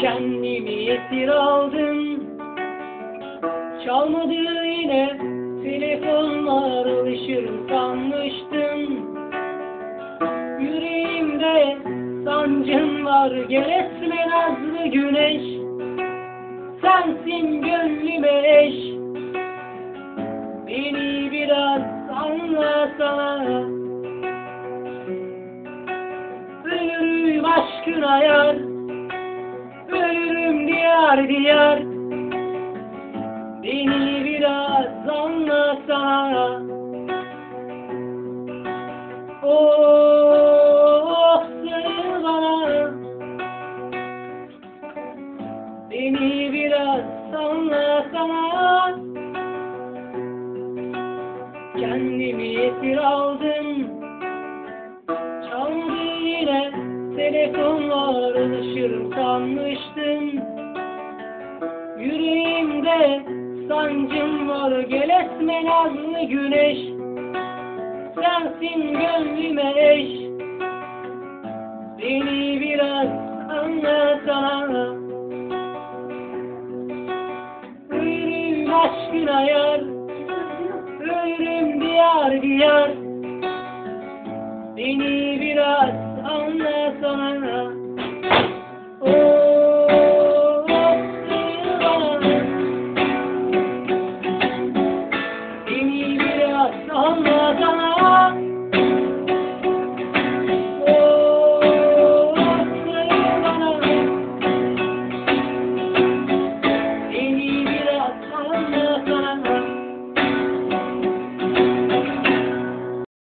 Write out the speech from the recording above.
Kendimi esir aldım. Çalmadı yine telefonlar alışırım sanmıştım. Yüreğimde sancın var gel etme nazlı güneş? Sensin gönlüme eş. Beni biraz anlasana Ölürüm aşkına yar Ölürüm diyar Beni biraz anlasana Oh sarıl bana Beni biraz anlasana Kendimi esir aldım. Çaldı yine telefonlar alışırım sanmıştım Yüreğimde sancım var gel etme nazlı güneş. Sensin gönlüme eş. Beni biraz anlasana Ölürüm aşkına yar Ölürüm diyar diyar. Beni biraz anlasana